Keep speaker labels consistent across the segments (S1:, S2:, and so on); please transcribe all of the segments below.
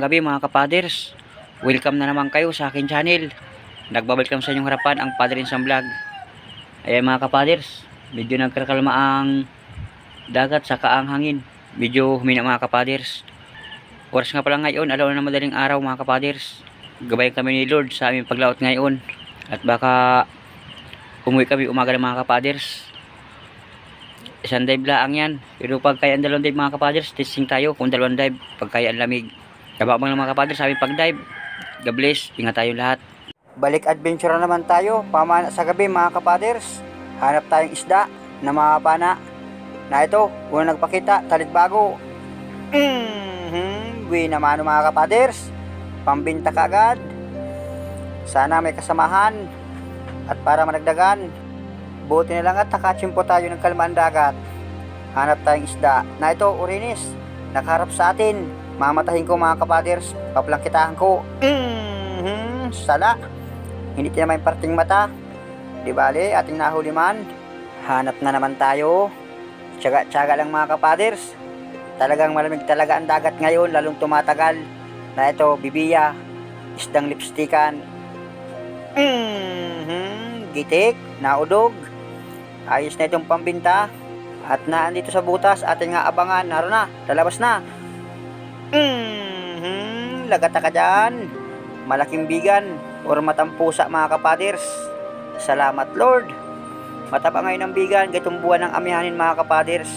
S1: Pagpalang gabi mga kapaders, welcome na naman kayo sa akin channel. Nagbabalik sa inyong harapan ang Padre Insang Vlog. Ayan mga kapaders, medyo nagkakalma ang dagat sa kaang hangin. Medyo humina mga kapaders. Oras nga pala ngayon, alaw na madaling araw mga kapaders. Gabayan kami ni Lord sa aming paglaot ngayon. At baka umuwi kami umaga ng mga kapaders. Isang dive lang yan. Pero pag kaya ang dalawang dive mga kapaders, testing tayo kung dalawang dive, pag lamig. Kababang lang mga kapaders sa aming pag-dive. God bless, ingat tayo lahat. Balik adventure na naman tayo, pamana sa gabi mga kapaders. Hanap tayong isda na mga pana. Na ito, unang nagpakita, talit bago. Mm-hmm. Buwi naman mga kapaders. Pambinta kaagad. Sana may kasamahan. At para managdagan, Buti na lang at nakachimpo tayo ng kalmaan dagat. Hanap tayong isda na ito, urinis. Nakaharap sa atin. Mamatahin ko mga kapaders. Paplangkitahan ko. Mm-hmm. Sala. Hindi tinamay parting mata. Di bale, ating nahuli man. Hanap na naman tayo. Tsaga-tsaga lang mga kapaders. Talagang malamig talaga ang dagat ngayon, lalong tumatagal. Na ito, bibiya. Isdang lipstikan. Mm-hmm. Gitik, naudog. Ayos na itong pambinta. At naandito sa butas, ating nga abangan. Naroon na, lalabas na. Mm-hmm. Lagata ka dyan. Malaking bigan or matampusa mga kapaders. Salamat Lord. Mataba ngayon ang bigan, gatong buwan ng amihanin mga kapaders.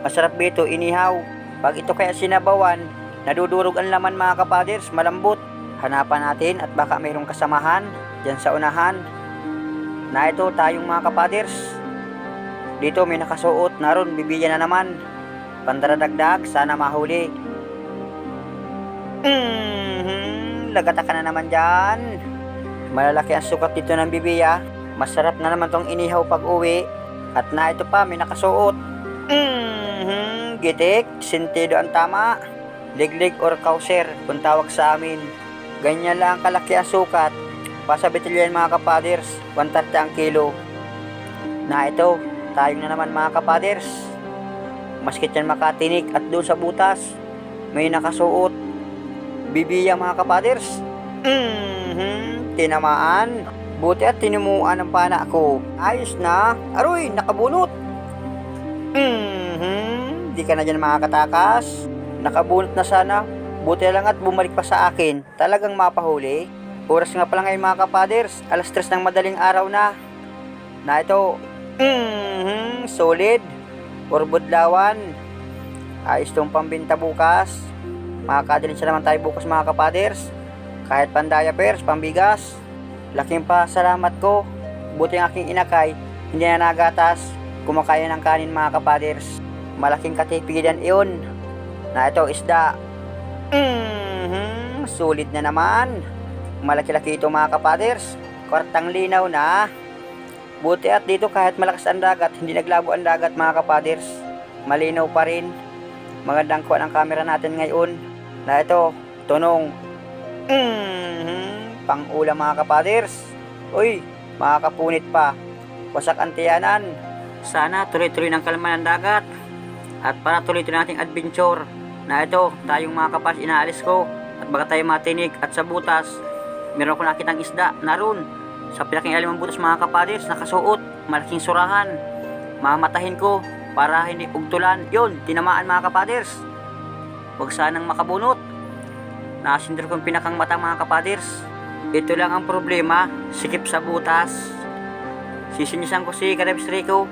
S1: Masarap ito, inihaw. Pag ito kaya sinabawan, nadudurog ang laman mga kapaders, malambot. Hanapan natin at baka mayroong kasamahan dyan sa unahan. Na ito tayong mga kapaders. Dito may nakasuot, naroon bibigyan na naman. Pandaradagdag, sana mahuli. Mm-hmm, lagata ka na naman dyan. Malalaki ang sukat dito ng bibiya. Masarap na naman tong inihaw pag uwi. At na ito pa, may nakasuot. Mm-hmm, gitik, sentido ang tama. Liglig or kauser, kung tawag sa amin. Ganyan lang ang kalaki ang sukat. Pasabitil yan mga kapaders, 130 ang kilo. Na ito, tayong na naman mga kapaders. Maskit yan makatinik at doon sa butas, may nakasuot. Bibiya mga kapaders. Mm-hmm, tinamaan. Buti at tinimuan ang pana ko. Ayos na. Aroy, nakabunot. Mm-hmm, di ka na dyan makakatakas. Nakabunot na sana. Buti lang at bumalik pa sa akin. Talagang mapahuli. Oras nga pala ngayon mga kapaders. Alas 3 ng madaling araw na. Na ito. Mm-hmm, solid. Or budlawan. Ayos tong pambinta bukas. Makakadalin siya naman tayo bukas mga kapaders. Kahit pandaya pers, pambigas. Laking pa salamat ko. Buti ang aking inakay. Hindi na nagatas. Kumakain ng kanin mga kapaders. Malaking katipidan iyon. Na ito isda. Mm-hmm, sulit na naman. Malaki-laki ito mga kapaders. Kwartang linaw na. Buti at dito kahit malakas ang dagat, hindi naglabo ang dagat mga kapaders. Malinaw pa rin. Magandang kuha ng camera natin ngayon. Na ito, tunong. Mm-hmm, pang ulam mga kapaders. Uy, makakapunit pa. Wasak ang tiyanan. Sana tuloy-tuloy ng kalma ng dagat. At para tuloy-tuloy nating adventure. Na ito, tayong mga kapas inaalis ko. At baka tayo matinig at sa butas, meron ko nakitang isda naroon. Sa pinaking ilalim ng butas mga kapaders, nakasuot, malaking surahan. Mamatahin ko para hindi pugtulan. Yun, tinamaan mga kapaders. Huwag sanang makabunot. Nasindir ko yung pinakang mata mga kapaders. Ito lang ang problema, sikip sa butas. Sisinisan ko si Karabs Rico.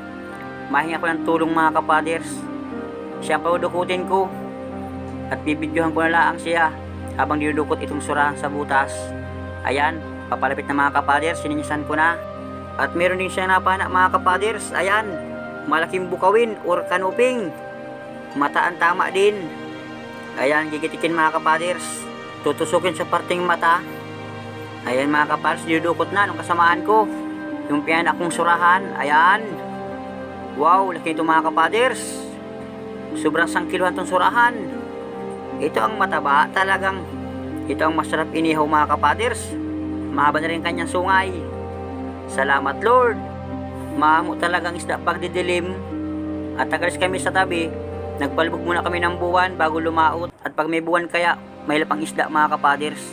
S1: Mahinga ko ng tulong mga kapaders. Siya ang paudukutin ko. At bibidyohan ko na lang siya habang dinudukot itong sura sa butas. Ayan, papalapit na mga kapaders, sininisan ko na. At meron din siya napana mga kapaders. Ayan, malaking bukawin or kanuping. Mata ang tama din. Ayan, gigitikin mga kapaders. Tutusukin sa parting mata. Ayan mga kapaders, dinudukot na nung kasamaan ko. Yung piyan akong surahan. Ayan. Wow, laki ito mga kapaders. Sobrang sangkiluhan tong surahan. Ito ang mataba talagang. Ito ang masarap inihaw mga kapaders. Mahaba na rin kanyang sungay. Salamat Lord. Maamo talagang isda pagdidilim. At tagalis kami sa tabi. Nagpalbog muna kami ng buwan bago lumaot. At pag may buwan kaya, May lapang isda mga kapaders.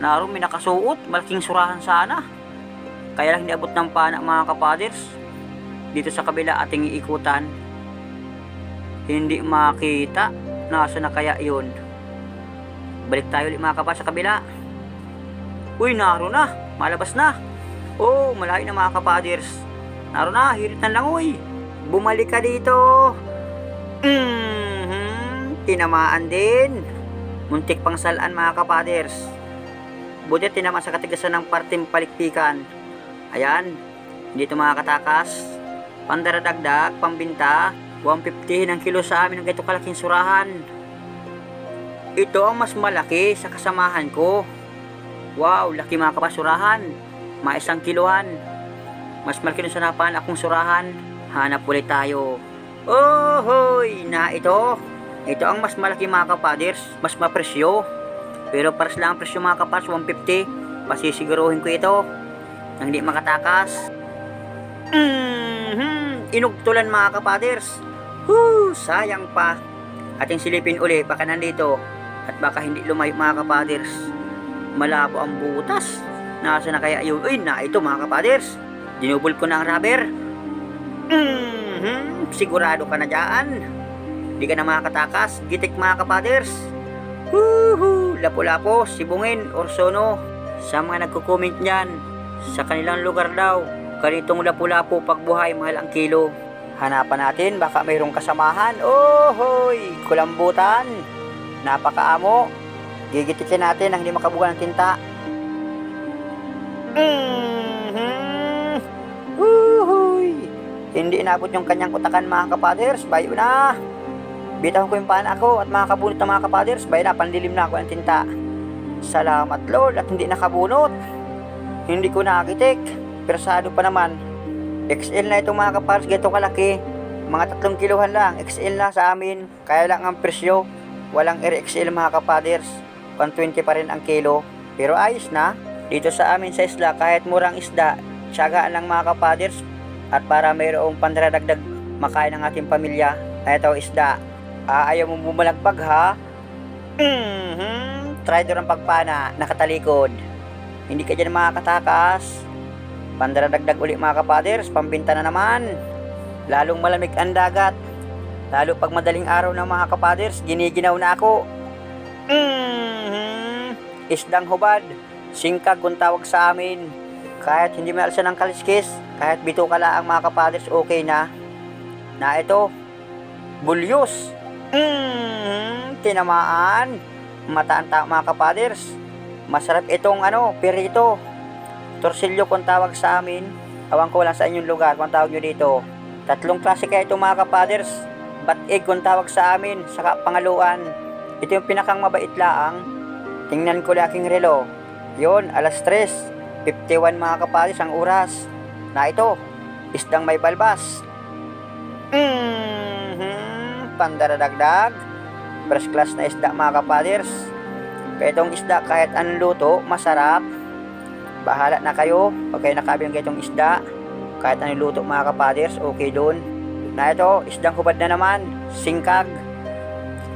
S1: Naroon may nakasuot, malaking surahan sana. Kaya lang hindi abot ng pana mga kapaders. Dito sa kabila ating iikutan. Hindi makita. Nasa na kaya yun? Balik tayo ulit mga kapaders sa kabila. Uy, naroon na. Malabas na. Oh, malayo na mga kapaders. Naroon na, hirit na lang uy. Bumalik ka dito. Mhm, tinamaan din. Muntik pang salaan mga kapaders. Buti tinamaan sa katigasan ng parting palikpikan. Ayan, hindi ito makakatakas. Pandaradagdag, pambinta, 150 ng kilo sa amin ng ganito kalaking surahan. Ito ang mas malaki sa kasamahan ko. Wow, laki mga kapasurahan. Mga isang kiluhan. Mas malaki na sa napan akong surahan. Hanap ulit tayo. Oh, hoy, na ito. Ito ang mas malaki mga kapaders. Mas mapresyo. Pero paras lang ang presyo mga kapas, 150. Pasisiguruhin ko ito. Nang di makatakas. Mhm, inugtulan mga kapaders. Whew, sayang pa. Ating silipin uli, baka nandito. At baka hindi lumayo mga kapaders. Malabo ang butas. Nasa na kaya yun? Uy, na ito mga kapaders. Dinubol ko na ang rubber. Mhm, sigurado ka na dyan. Di ka na makakatakas. Gitik mga kapaders. Woohoo! Lapu-lapo, sibungin, or sono. Sa mga nagko-comment niyan, sa kanilang lugar daw, ganitong lapu-lapo pagbuhay mahal ang kilo. Hanapan natin, baka mayroong kasamahan. Oh, hoy! Kulambutan! Napakaamo! Gigitikin natin ang hindi makabuga ng tinta. Mhm. Hindi inabot yung kanyang utakan mga kapaders. Bayo na. Bitahon ko yung pana ako at mga kabunot na mga kapaders. Bayo na, pandilim na ako ng tinta. Salamat Lord at hindi nakabunot. Hindi ko nakitik. Persado pa naman. XL na itong mga kapaders. Ganito kalaki. Mga tatlong kiluhan lang. XL na sa amin. Kaya lang ang presyo. Walang RXL mga kapaders. 120 pa rin ang kilo. Pero ayos na. Dito sa amin sa isla, kahit murang isda, tiyagaan lang mga kapaders. At para mayroong pandaradagdag makain ng ating pamilya, ito isda. Ah, ayaw mo bumalagbag ha? Mhm. Try ang pagpana, nakatalikod. Hindi ka dyan makakatakas. Pandaradagdag uli mga kapaders, pambinta na naman. Lalong malamig ang dagat. Lalo pag madaling araw ng mga kapaders, giniginaw na ako. Mhm. Isdang hubad. Singkag kung tawag sa amin. Kahit hindi may alsa ng kaliskis, kahit bito ka lang mga kapaders, okay na. Na ito, bulyos. Mhm. Tinamaan. Mataan ta mga kapaders. Masarap itong ano, pirito. Torsilyo kung tawag sa amin. Awan ko lang sa inyong lugar kung tawag nyo dito. Tatlong klase kaya itong mga kapaders. Bat egg kung tawag sa amin, saka pangaluan. Ito yung pinakang mabait laang. Tingnan ko lang aking relo. Yon, alas 3. 51 mga kapalis ang oras. Na ito, isdang may balbas. Mhm, pandaradagdag. First class na isda mga kapaders. Kaya itong isda kahit anong luto, masarap. Bahala na kayo pag kayo nakabi ng itong isda. Kahit anong luto mga kapaders, okay doon. Na ito, isdang hubad na naman, singkag.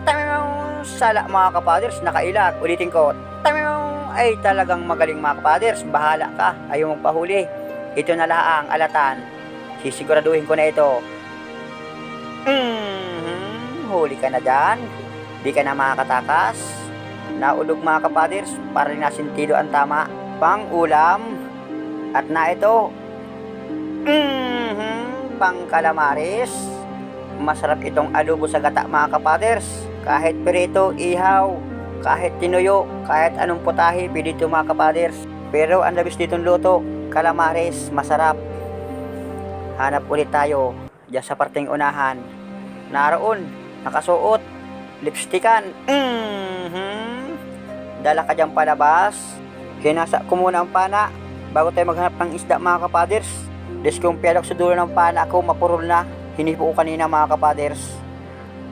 S1: Tamaw! Sala mga kapaders, nakailag. Ulitin ko, tamaw! Ay talagang magaling mga kapaders, bahala ka, ayaw mong pahuli. Ito na laang alatan. Sisiguraduhin ko na ito. Mhm, huli ka na dyan. Di ka na makakatakas. Naulog mga kapaders, para rin na sentido ang tama. Pang ulam. At na ito. Mhm, pang kalamaris. Masarap itong alubo sa gata mga kapaders. Kahit perito, ihaw, kahit tinuyo, kahit anong putahe, pwede ito mga kapaders. Pero ang labis ditong luto, kalamares, masarap. Hanap ulit tayo, dyan sa parteng unahan. Naroon, nakasuot, lipstikan. Mhm. Dala ka dyan palabas. Hinasa ko muna ang pana bago tayo maghanap ng isda mga kapaders. Diskumpiyado ako sa dulo ng pana ko, mapurol na. Hinipo ko kanina mga kapaders.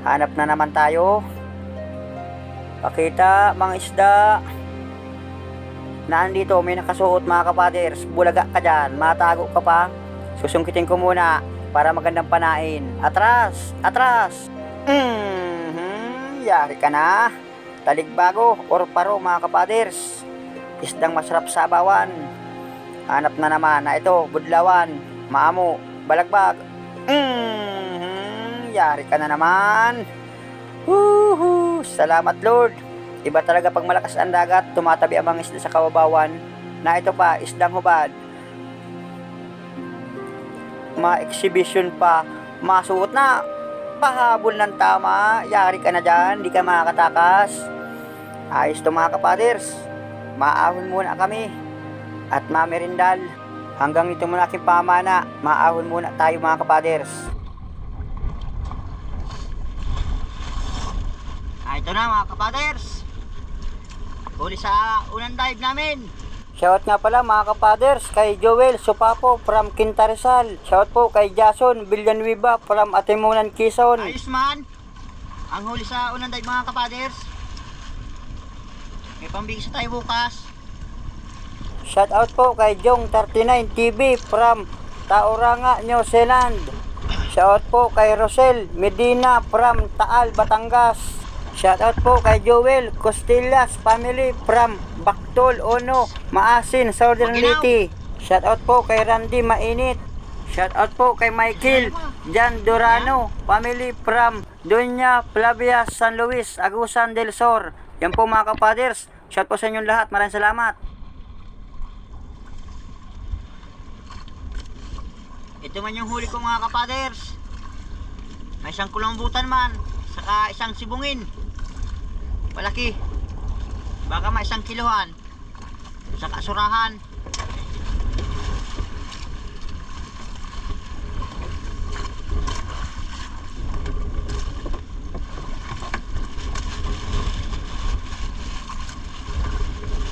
S1: Hanap na naman tayo. Pakita mga isda. Nandito may nakasuot mga kapaders. Bulaga ka dyan. Matago ka pa. Susungkitin ko muna para magandang panain. Atras! Atras! Mhm. Yari ka na. taligbago or paro mga kapaders. Isdang masarap sa abawan. Hanap na naman na ito, budlawan, maamo, balagbag. Mm, yari ka na naman. Woohoo! Salamat Lord. Iba talaga pag malakas ang dagat, tumatabi ang mga isda sa kawabawan. Na ito pa, isdang hubad. Ma-exhibition pa, masuot na. Pahabol ng tama, yari ka na dyan, di ka makakatakas. Ayos to mga kapaders. Maahon muna kami. At mamerindal. Hanggang ito muna aking pamana. Maahon muna tayo mga kapaders. Ah, ito na mga kapaders. Huli sa unang dive namin. Shout nga pala mga kapaders kay Joel Supapo from Quintarizal. Shout po kay Jason Villanueva from Atimunan, Quezon. Ayos man. Ang huli sa unang dive mga kapaders. May pambigis tayo bukas. Shout out po kay Jong39 TV from Tauranga, New Zealand. Shout out po kay Rosel Medina from Taal, Batangas. Shout out po kay Joel Costillas family from Baktol, Ono, Maasin, Southern. Leyte. Shout out po kay Randy Mainit. Shout out po kay Michael Jan Durano, family from Doña Flavia San Luis, Agusan del Sur. Yan po mga kapaders. Shout po sa inyong lahat. Maraming salamat. Ito man yung huli ko mga kapaders. May isang kulambutan man, saka isang sibungin. Malaki. Baka may isang kiluhan. Saka surahan.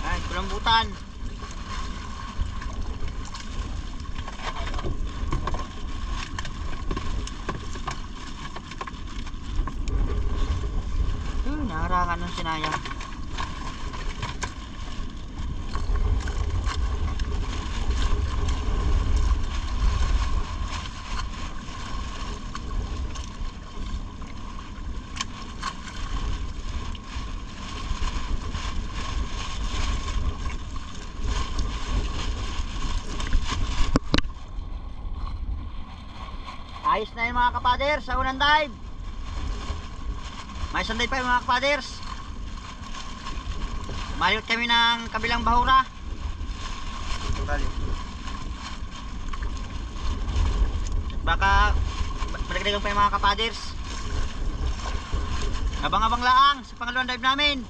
S1: Ay, kulambutan. Uy, naharangan ng sinaya. Ayos na yung mga kapaders sa unang dive. May dive pa mga kapaders. Maliot kami ng kabilang bahura. Baka padagdagan pa mga kapaders. Abang-abang laang sa pangalawang dive namin.